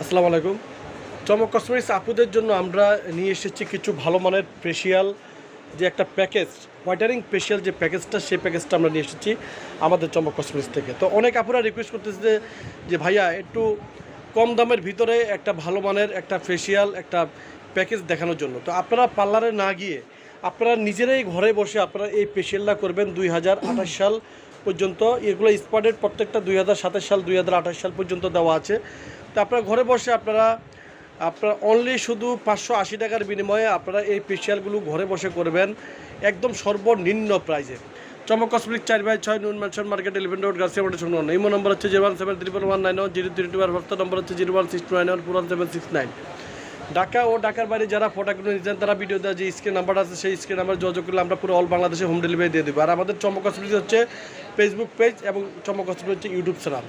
আসসালামু আলাইকুম। চমক কসমেটিক্স আপুদের জন্য আমরা নিয়ে এসেছি কিছু ভালো মানের ফেশিয়াল যে একটা প্যাকেজ হোয়াইটারিং ফেশিয়াল যে প্যাকেজটা সেই প্যাকেজটা আমরা নিয়ে এসেছি আমাদের চমক কসমেটিক্স থেকে। তো অনেক আপুরা রিকোয়েস্ট করতেছে যে- যে ভাইয়া, একটু কম দামের ভিতরে একটা ভালো মানের একটা ফেশিয়াল একটা প্যাকেজ দেখানোর জন্য। তো আপনারা পার্লারে না গিয়ে, আপনারা নিজেরাই ঘরে বসে আপনারা এই ফেসিয়ালটা করবেন দুই হাজার আঠাশ সাল পর্যন্ত। এগুলো স্পটেড প্রত্যেকটা দুই হাজার সাতাশ সাল, দুই হাজার আঠাশ সাল পর্যন্ত দেওয়া আছে। তো আপনারা ঘরে বসে আপনারা আপনারা অনলি শুধু পাঁচশো আশি টাকার বিনিময়ে আপনারা এই ফেসিয়ালগুলো ঘরে বসে করবেন, একদম সর্বনিম্ন প্রাইজে চমক কসমেটিক চার বাই ছয়, noon mansion market eleven road Garcia motor শুনুন ইমো নম্বর হচ্ছে zero one seven triple one nine one zero three two আর ভক্ত নম্বর হচ্ছে zero one six two nine one four one seven six nine Dhaka ও ঢাকার বাইরে যারা ফটোগুলো নিচ্ছেন তারা ভিডিও দেওয়া যে স্ক্রিন নাম্বার আছে, সেই স্ক্রিন নাম্বার যোগাযোগ করলে আমরা পুরো অল বাংলাদেশে হোম ডেলিভারি দিয়ে দেবো। আর আমাদের চমক হসপিটাল হচ্ছে ফেসবুক পেজ এবং চমক হসপিটাল হচ্ছে ইউটিউব চ্যানেল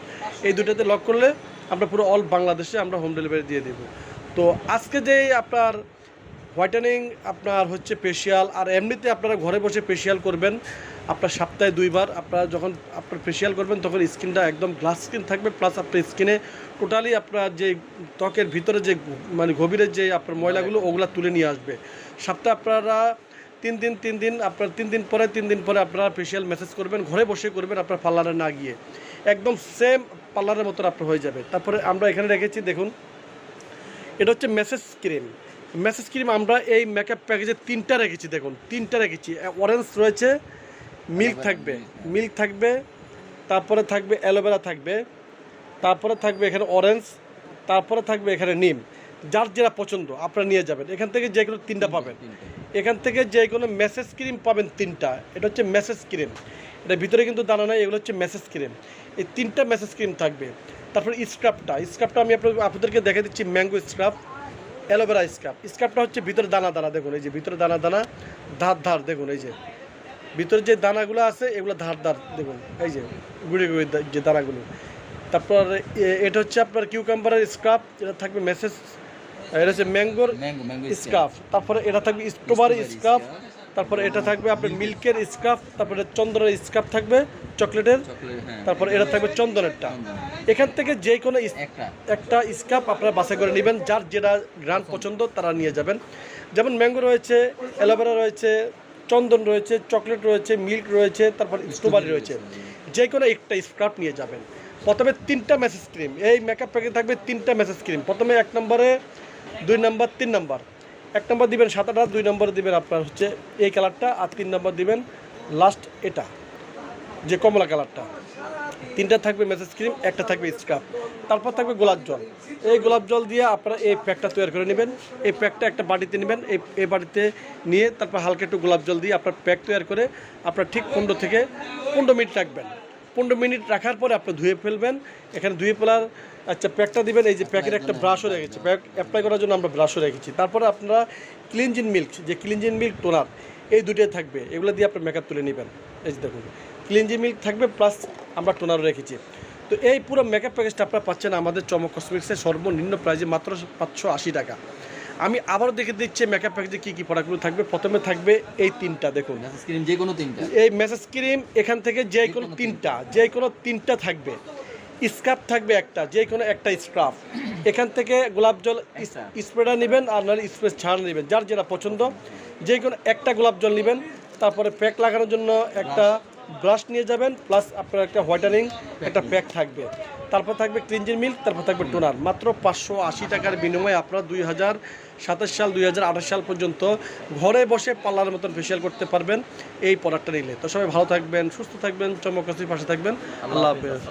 এই দুটোতে লক করলে আমরা পুরো অল বাংলাদেশে আমরা হোম ডেলিভারি দিয়ে দেবো। তো আজকে যে আপনার হোয়াইটেনিং আপনার হচ্ছে ফেসিয়াল আর এমনিতে আপনারা ঘরে বসে ফেসিয়াল করবেন, আপনার সপ্তাহে দুইবার, আপনারা যখন আপনার ফেসিয়াল করবেন তখন স্কিনটা একদম গ্লাস স্কিন থাকবে প্লাস আপনার স্কিনে টোটালি আপনার যে ত্বকের ভিতরে যে মানে গভীরের যে আপনার ময়লাগুলো, ওগুলা তুলে নিয়ে আসবে। সপ্তাহে আপনারা তিন দিন তিন দিন আপনার তিন দিন পরে তিন দিন পরে আপনারা ফেসিয়াল মেসেজ করবেন ঘরে বসে করবেন আপনার পার্লারে না গিয়ে। একদম সেম পার্লারের মতো আপনার হয়ে যাবে। তারপরে আমরা এখানে রেখেছি দেখুন এটা হচ্ছে মেসেজ ক্রিম মেসেজ ক্রিম আমরা এই মেকআপ প্যাকেজে তিনটা রেখেছি দেখুন তিনটা রেখেছি। অরেঞ্জ রয়েছে মিল্ক থাকবে মিল্ক থাকবে তারপরে থাকবে অ্যালোভেরা থাকবে তারপরে থাকবে এখানে অরেঞ্জ তারপরে থাকবে এখানে নিম যার যেটা পছন্দ আপনারা নিয়ে যাবেন। এখান থেকে যে কোনো তিনটা পাবেন। এখান থেকে যে কোনো মেসেজ ক্রিম পাবেন তিনটা। এটা হচ্ছে মেসেজ ক্রিম এটা ভিতরে কিন্তু দানা নাই, এগুলো হচ্ছে মেসেজ ক্রিম এই তিনটা মেসেজ ক্রিম থাকবে। তারপর স্ক্রাবটা স্ক্রাবটা আমি আপনার আপনাদেরকে দেখে দিচ্ছি mango scrub aloe vera scrub স্ক্রাবটা হচ্ছে ভিতরে দানা দানা, দেখুন এই যে ভিতরে দানা দানা, ধার ধার, দেখুন এই যে। ভিতরে যে দানাগুলো আছে, এগুলো ধার ধার, দেখুন এই যে, গুড়ি গুড়ি যে দানাগুলো। তারপর এটা হচ্ছে আপনার কিউকাম্বারের স্ক্রাব এটা থাকবে মেসেজ এটা হচ্ছে ম্যাঙ্গোর ম্যাঙ্গো ম্যাঙ্গো স্কার্ফ তারপরে এটা থাকবে স্ট্রবেরি স্কার্ফ তারপরে এটা থাকবে আপনার মিল্কের স্কার্ফ তারপরে চন্দনের স্কার্ফ থাকবে চকলেটের। হ্যাঁ। তারপরে এটা থাকবে চন্দনেরটা। এখান থেকে যে কোনো একটা। স্কার্ফ আপনারা বাছাই করে নেবেন যার যেটা গ্রান্ড পছন্দ। তারা নিয়ে যাবেন। যেমন ম্যাঙ্গো রয়েছে অ্যালোভেরা রয়েছে চন্দন রয়েছে চকলেট রয়েছে মিল্ক রয়েছে তারপর স্ট্রবেরি রয়েছে। যে কোনো একটা স্কার্ফ নিয়ে যাবেন। প্রথমে তিনটা মেসেজ ক্রিম এই মেকআপ প্যাকেট থাকবে তিনটা মেসেজ ক্রিম। প্রথমে এক নম্বরে দুই নম্বর, তিন নম্বর। এক নম্বর দিবেন সাতাটা, দুই নম্বর দিবেন আপনার হচ্ছে এই কালারটা, আর তিন নম্বর দিবেন লাস্ট এটা, যে কমলা কালারটা। তিনটা থাকবে মেসেজ ক্রিম একটা থাকবে স্ক্রাব তারপর থাকবে গোলাপ জল। এই গোলাপ জল দিয়ে আপনারা এই প্যাকটা তৈরি করে নেবেন। এই প্যাকটা একটা বাটিতে নেবেন, এই এই বাটিতে নিয়ে তারপর হালকা একটু গোলাপ জল দিয়ে আপনার প্যাক তৈরি করে আপনার ঠিক পনেরো থেকে পনেরো মিনিট রাখবেন। পনেরো মিনিট রাখার পরে আপনি ধুয়ে ফেলবেন। এখানে ধুয়ে ফেলার আচ্ছা প্যাকটা দিবেন, এই যে প্যাকের একটা ব্রাশও রেখেছি প্যাক অ্যাপ্লাই করার জন্য আমরা ব্রাশও রেখেছি। তারপরে আপনারা ক্লিনজিন মিল্ক যে ক্লিনজিন মিল্ক টোনার এই দুটোই থাকবে। এগুলো দিয়ে আপনি মেকআপ তুলে নেবেন। এই যে দেখুন ক্লিনজি মিল্ক থাকবে প্লাস আমরা টোনারও রেখেছি। তো এই পুরো মেকআপ প্যাকেজটা আপনারা পাচ্ছেন আমাদের চমক কসমেটিক্সের সর্বনিম্ন প্রাইজে মাত্র পাঁচশো আশি টাকা। আমি আবারও দেখে দিচ্ছি মেকআপ প্যাকেজে কী কী প্রোডাক্টগুলো থাকবে। প্রথমে থাকবে এই তিনটা দেখুন। ক্রিম যে কোনো তিনটা। এই মেসেজ ক্রিম এখান থেকে যে কোনো তিনটা যে কোনো তিনটা থাকবে। স্কার্ফ থাকবে একটা যে কোনো একটা স্কার্ফ এখান থেকে গোলাপ জল স্প্রেটা নেবেন আর নাহলে স্প্রে ছাড়া নেবেন যার যেটা পছন্দ। যে কোনো একটা গোলাপ জল নেবেন তারপরে প্যাক লাগানোর জন্য একটা ব্রাশ নিয়ে যাবেন প্লাস আপনার একটা হোয়াইটানিং একটা প্যাক থাকবে। তারপর থাকবে ক্লিনজিং মিল্ক তারপর থাকবে টোনার মাত্র পাঁচশো আশি টাকার বিনিময়ে আপনারা দুই হাজার সাতাশ সাল দুই হাজার আঠাশ সাল পর্যন্ত ঘরে বসে পার্লারের মতন ফেসিয়াল করতে পারবেন এই প্রোডাক্টটা নিলে। তো সবাই ভালো থাকবেন সুস্থ থাকবেন চমকাশির পাশে থাকবেন। আল্লাহ হাফেজ।